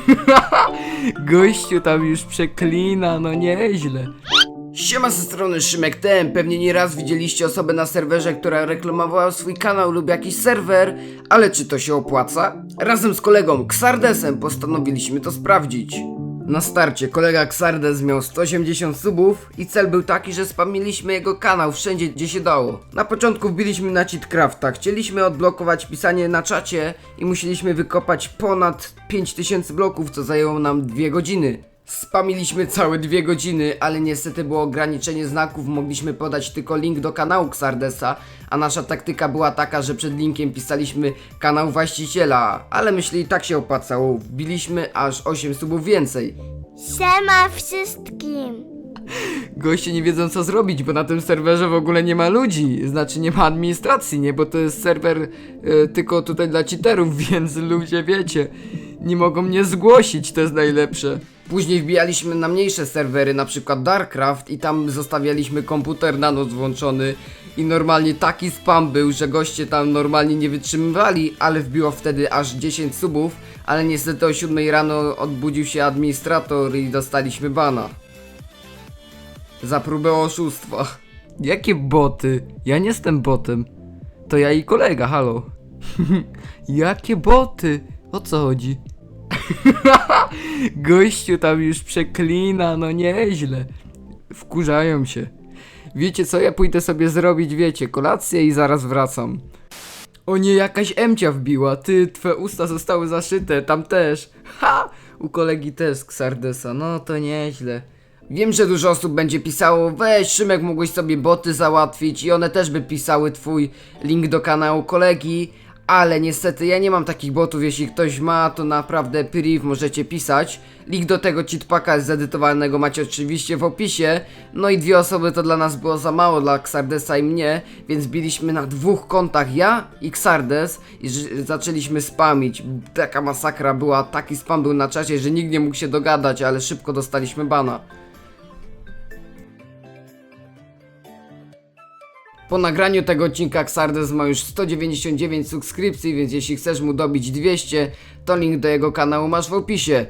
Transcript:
Gościu tam już przeklina, no nieźle. Siema ze strony Szymek TM. Pewnie nieraz widzieliście osobę na serwerze, która reklamowała swój kanał lub jakiś serwer, ale czy to się opłaca? Razem z kolegą Xardesem postanowiliśmy to sprawdzić. Na starcie kolega Xardes miał 180 subów i cel był taki, że spamiliśmy jego kanał wszędzie gdzie się dało. Na początku wbiliśmy na cheatcrafta, chcieliśmy odblokować pisanie na czacie i musieliśmy wykopać ponad 5000 bloków, co zajęło nam 2 godziny. Spamiliśmy całe dwie godziny, ale niestety było ograniczenie znaków, mogliśmy podać tylko link do kanału Xardesa, a nasza taktyka była taka, że przed linkiem pisaliśmy kanał właściciela, ale myślę i tak się opłacało, wbiliśmy aż 8 subów więcej. Siema wszystkim! Goście nie wiedzą co zrobić, bo na tym serwerze w ogóle nie ma ludzi, znaczy nie ma administracji, nie, bo to jest serwer e, tylko tutaj dla cheaterów, więc ludzie wiecie, nie mogą mnie zgłosić, to jest najlepsze. Później wbijaliśmy na mniejsze serwery, na przykład Darkcraft i tam zostawialiśmy komputer na noc włączony i normalnie taki spam był, że goście tam normalnie nie wytrzymywali, ale wbiło wtedy aż 10 subów, ale niestety o 7 rano odbudził się administrator i dostaliśmy bana. Za próbę oszustwa. Jakie boty? Ja nie jestem botem. To ja i kolega, halo. Jakie boty? O co chodzi? Gościu tam już przeklina, no nieźle. Wkurzają się. Wiecie co, ja pójdę sobie zrobić, wiecie, kolację i zaraz wracam. O nie, jakaś emcia wbiła, ty, twe usta zostały zaszyte, tam też. Ha! U kolegi też z Xardesa, no to nieźle. Wiem, że dużo osób będzie pisało, weź Szymek, mógłbyś sobie boty załatwić i one też by pisały twój link do kanału kolegi, ale niestety ja nie mam takich botów, jeśli ktoś ma, to naprawdę priv możecie pisać. Link do tego cheatpacka zedytowanego macie oczywiście w opisie, no i dwie osoby to dla nas było za mało, dla Xardesa i mnie, więc biliśmy na dwóch kontach, ja i Xardes i zaczęliśmy spamić. Taka masakra była, taki spam był na czasie, że nikt nie mógł się dogadać, ale szybko dostaliśmy bana. Po nagraniu tego odcinka Xardes ma już 199 subskrypcji, więc jeśli chcesz mu dobić 200, to link do jego kanału masz w opisie.